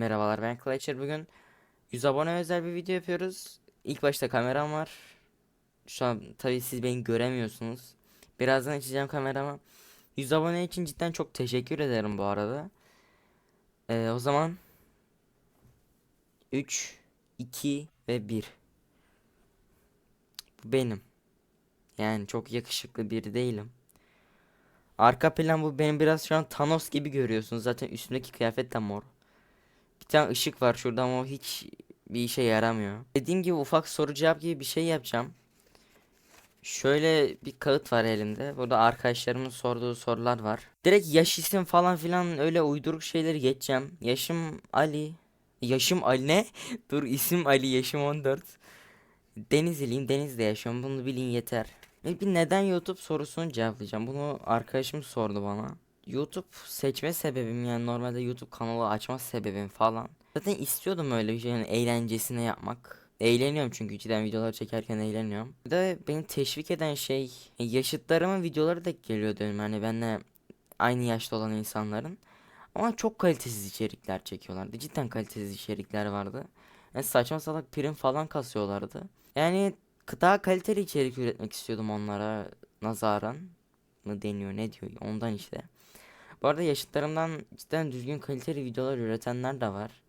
Merhabalar ben Clutcher bugün 100 abone özel bir video yapıyoruz. İlk başta kameram var. Şu an tabii siz beni göremiyorsunuz. Birazdan açacağım kameramı. 100 abone için cidden çok teşekkür ederim bu arada. Ee, o zaman 3, 2 ve 1. Bu benim. Yani çok yakışıklı biri değilim. Arka plan bu benim biraz şu an Thanos gibi görüyorsunuz. Zaten üstümdeki kıyafet de mor. Bir tane ışık var şurada ama o hiç bir işe yaramıyor. Dediğim gibi ufak soru cevap gibi bir şey yapacağım. Şöyle bir kağıt var elimde. Burada arkadaşlarımın sorduğu sorular var. Direkt yaş isim falan filan öyle uyduruk şeyleri geçeceğim. Yaşım Ali. Yaşım Ali ne? Dur isim Ali yaşım 14. Denizliyim Denizli'de yaşıyorum bunu bilin yeter. Bir neden YouTube sorusunu cevaplayacağım. Bunu arkadaşım sordu bana. YouTube seçme sebebim yani normalde YouTube kanalı açma sebebim falan. Zaten istiyordum öyle bir şey yani eğlencesine yapmak. Eğleniyorum çünkü cidden videolar çekerken eğleniyorum. Bir de beni teşvik eden şey yaşıtlarımın videoları da geliyor diyorum yani benimle aynı yaşta olan insanların. Ama çok kalitesiz içerikler çekiyorlardı. Cidden kalitesiz içerikler vardı. Yani saçma salak prim falan kasıyorlardı. Yani daha kaliteli içerik üretmek istiyordum onlara nazaran mı deniyor ne diyor ondan işte. Bu arada yaşıtlarımdan cidden düzgün kaliteli videolar üretenler de var.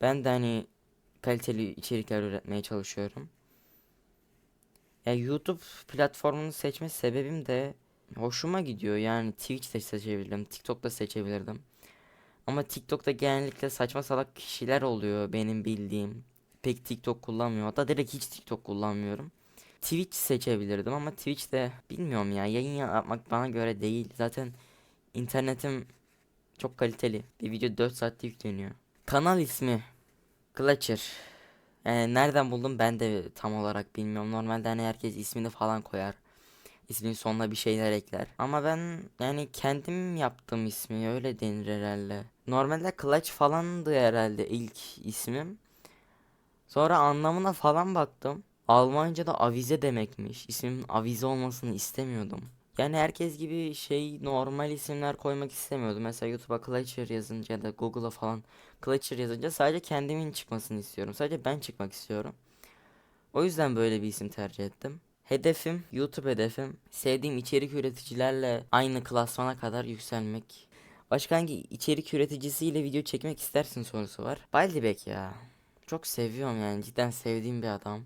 Ben de hani kaliteli içerikler üretmeye çalışıyorum. Ya YouTube platformunu seçme sebebim de hoşuma gidiyor. Yani Twitch de seçebilirdim, TikTok da seçebilirdim. Ama TikTok'ta genellikle saçma salak kişiler oluyor benim bildiğim. Pek TikTok kullanmıyor. Hatta direkt hiç TikTok kullanmıyorum. Twitch seçebilirdim ama Twitch'te bilmiyorum ya yayın yapmak bana göre değil. Zaten internetim çok kaliteli. Bir video 4 saatte yükleniyor. Kanal ismi Clutcher. Yani nereden buldum ben de tam olarak bilmiyorum. Normalde hani herkes ismini falan koyar. İsmin sonuna bir şeyler ekler. Ama ben yani kendim yaptım ismi öyle denir herhalde. Normalde Clutch falandı herhalde ilk ismim. Sonra anlamına falan baktım. Almanca'da avize demekmiş. İsmimin avize olmasını istemiyordum. Yani herkes gibi şey normal isimler koymak istemiyordum. Mesela YouTube'a Clutcher yazınca ya da Google'a falan Clutcher yazınca sadece kendimin çıkmasını istiyorum. Sadece ben çıkmak istiyorum. O yüzden böyle bir isim tercih ettim. Hedefim, YouTube hedefim, sevdiğim içerik üreticilerle aynı klasmana kadar yükselmek. Başka hangi içerik üreticisiyle video çekmek istersin sorusu var. Baldibek ya. Çok seviyorum yani cidden sevdiğim bir adam.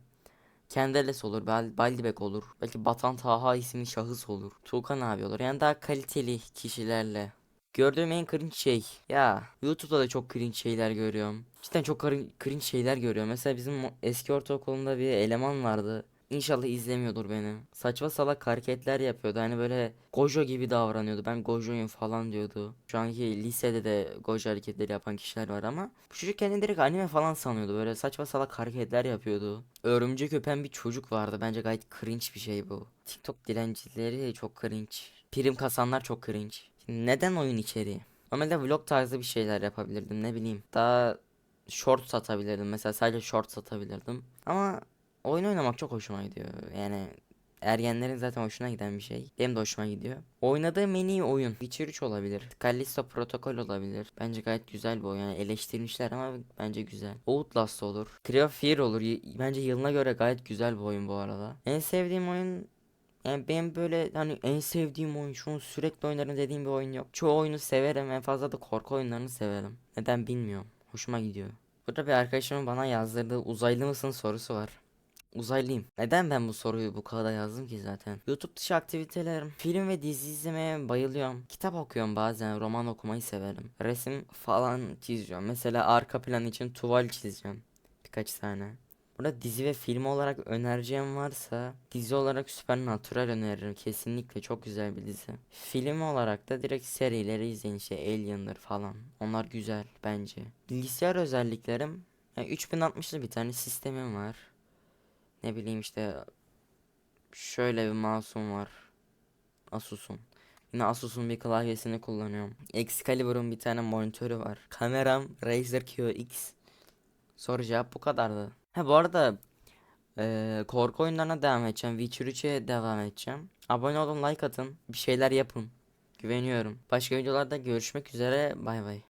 Kendeles olur, Bal Baldibek olur. Belki Batan Taha isimli şahıs olur. Tuğkan abi olur. Yani daha kaliteli kişilerle. Gördüğüm en cringe şey. Ya YouTube'da da çok cringe şeyler görüyorum. Cidden çok crin- cringe şeyler görüyorum. Mesela bizim eski ortaokulunda bir eleman vardı. İnşallah izlemiyordur beni. Saçma salak hareketler yapıyordu. Hani böyle Gojo gibi davranıyordu. Ben Gojo'yum falan diyordu. Şu anki lisede de Gojo hareketleri yapan kişiler var ama bu çocuk kendini direkt anime falan sanıyordu. Böyle saçma salak hareketler yapıyordu. Örümcek öpen bir çocuk vardı. Bence gayet cringe bir şey bu. TikTok dilencileri çok cringe. Prim kasanlar çok cringe. Şimdi neden oyun içeriği? Normalde vlog tarzı bir şeyler yapabilirdim ne bileyim. Daha short satabilirdim. Mesela sadece short satabilirdim. Ama oyun oynamak çok hoşuma gidiyor. Yani ergenlerin zaten hoşuna giden bir şey. Benim de hoşuma gidiyor. Oynadığım en iyi oyun Witcher 3 olabilir. Callisto Protocol olabilir. Bence gayet güzel bir oyun. Yani eleştirmişler ama bence güzel. Outlast olur. Cry of Fear olur. Bence yılına göre gayet güzel bir oyun bu arada. En sevdiğim oyun yani benim böyle hani en sevdiğim oyun şunu sürekli oynarım dediğim bir oyun yok. Çoğu oyunu severim. En fazla da korku oyunlarını severim. Neden bilmiyorum. Hoşuma gidiyor. Burada bir arkadaşımın bana yazdırdığı uzaylı mısın sorusu var. Uzaylıyım. Neden ben bu soruyu bu kadar yazdım ki zaten? YouTube dışı aktivitelerim. Film ve dizi izlemeye bayılıyorum. Kitap okuyorum bazen. Roman okumayı severim. Resim falan çiziyorum. Mesela arka plan için tuval çizeceğim. Birkaç tane. Burada dizi ve film olarak önereceğim varsa dizi olarak Supernatural öneririm. Kesinlikle çok güzel bir dizi. Film olarak da direkt serileri izleyin işte Alien'dır falan. Onlar güzel bence. Bilgisayar özelliklerim yani 3060'lı bir tane sistemim var. Ne bileyim işte şöyle bir mouse'um var. Asus'un. Yine Asus'un bir klavyesini kullanıyorum. Excalibur'un bir tane monitörü var. Kameram Razer QX. Soru cevap bu kadardı. Ha bu arada eee, korku oyunlarına devam edeceğim. Witcher 3'e devam edeceğim. Abone olun, like atın. Bir şeyler yapın. Güveniyorum. Başka videolarda görüşmek üzere. Bay bay.